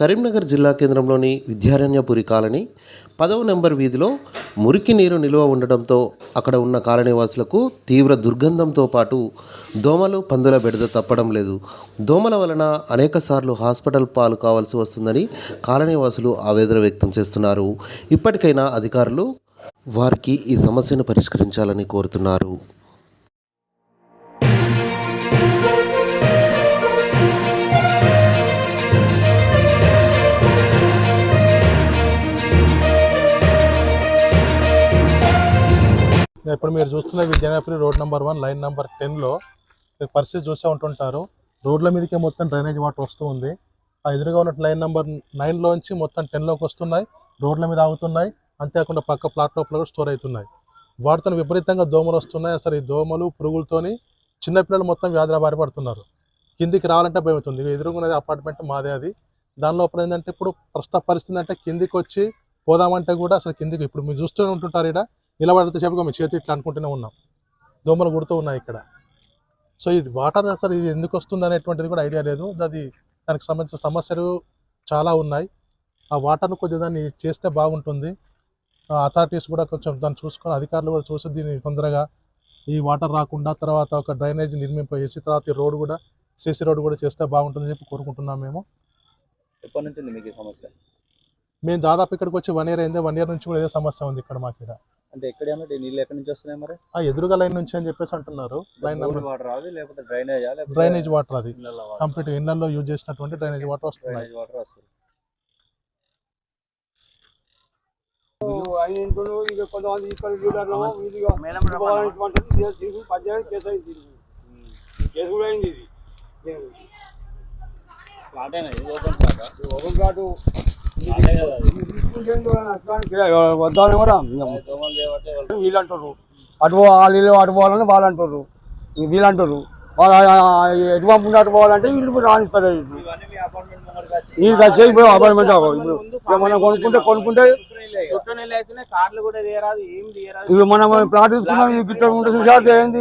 కరీంనగర్ జిల్లా కేంద్రంలోని విద్యారణ్యపురి కాలనీ పదవ నెంబర్ వీధిలో మురికి నీరు నిల్వ ఉండడంతో అక్కడ ఉన్న కాలనీవాసులకు తీవ్ర దుర్గంధంతో పాటు దోమలు పందుల బెడద తప్పడం లేదు. దోమల వలన అనేకసార్లు హాస్పిటల్ పాలు కావాల్సి వస్తుందని కాలనీవాసులు ఆవేదన వ్యక్తం చేస్తున్నారు. ఇప్పటికైనా అధికారులు వారికి ఈ సమస్యను పరిష్కరించాలని కోరుతున్నారు. ఇప్పుడు మీరు చూస్తున్న Vidyanagari road number one line number టెన్లో మీరు పరిస్థితి చూసే ఉంటుంటారు. రోడ్ల మీదకే మొత్తం డ్రైనేజ్ వాటర్ వస్తూ ఉంది. ఆ ఎదురుగా ఉన్న లైన్ నెంబర్ నైన్లోంచి మొత్తం టెన్లోకి వస్తున్నాయి. రోడ్ల మీద ఆగుతున్నాయి. అంతేకాకుండా పక్క ప్లాట్ లోపల కూడా స్టోర్ అవుతున్నాయి. వాటితో విపరీతంగా దోమలు వస్తున్నాయి. అసలు ఈ దోమలు పురుగులతోని చిన్నపిల్లలు మొత్తం వ్యాధుల బారి పడుతున్నారు. కిందికి రావాలంటే భయం అవుతుంది ఇక ఎదురుగున్నది అపార్ట్మెంట్ మాదే అది. దాని లోపల ఏంటంటే ఇప్పుడు ప్రస్తుత పరిస్థితి అంటే కిందికి వచ్చి పోదామంటే కూడా అసలు కిందికి ఇప్పుడు మీరు చూస్తూనే ఉంటుంటారు ఇక్కడ నిలబడితే చెప్పగా మీ చేతి ఇట్లా అనుకుంటూనే ఉన్నాం. దోమలు కుడుతూ ఉన్నాయి ఇక్కడ. సో ఇది వాటర్ అసలు ఇది ఎందుకు వస్తుంది అనేటువంటిది కూడా ఐడియా లేదు. అది దానికి సంబంధించిన సమస్యలు చాలా ఉన్నాయి. ఆ వాటర్ను కొద్దిగా దాన్ని చేస్తే బాగుంటుంది. అథారిటీస్ కూడా కొంచెం దాన్ని చూసుకొని అధికారులు కూడా చూసి దీన్ని తొందరగా ఈ వాటర్ రాకుండా తర్వాత ఒక డ్రైనేజ్ నిర్మింపజేసి తర్వాత ఈ రోడ్ కూడా సీసీ రోడ్ కూడా చేస్తే బాగుంటుందని చెప్పి కోరుకుంటున్నాం మేము. ఎప్పటి నుంచి మీకు సమస్య? మేము దాదాపు ఇక్కడికి వచ్చి వన్ ఇయర్ అయింది. వన్ ఇయర్ నుంచి కూడా ఇదే సమస్య ఉంది ఇక్కడ మాకు ఇక్కడ. అంటే ఎక్కడేమో నీళ్ళు ఎక్కడి నుంచి వస్తున్నాయి మరి? ఆ ఎదురుగా లైన్ నుంచి అని చెప్పేసి అంటున్నారు. లైన్ వాటర్ రాదు లేకపోతే డ్రైనేజా లేకపోతే డ్రైనేజ్ వాటర్ అది. కంప్లీట్ ఇళ్ళలో యూజ్ చేసినటువంటి డ్రైనేజ్ వాటర్ వస్తున్నాయి. డ్రైనేజ్ వాటర్ వస్తుంది. కొంతమంది ఇక్కడ లీడర్లు పంచాయతీ కేసు. కేసు కూడా అయింది ఇది. ఓపెన్ ప్లాటు వద్దామని కూడా వాళ్ళు అంటారు అటు వాళ్ళు అటు పోవాలని వాళ్ళు అంటారు వీళ్ళు అంటారు వాళ్ళు ఎటు పంపుకుంటే అటు పోవాలంటే వీళ్ళు రాణిస్తారు. వీళ్ళు. కలిసి ఇప్పుడు అపార్ట్మెంట్ ఇప్పుడు మనం కొనుక్కుంటే కొనుక్కుంటే ఇక మనం ప్లాట్ తీసుకున్నాం ఈ గిట్ట ఉంటే చూసారు ఏంది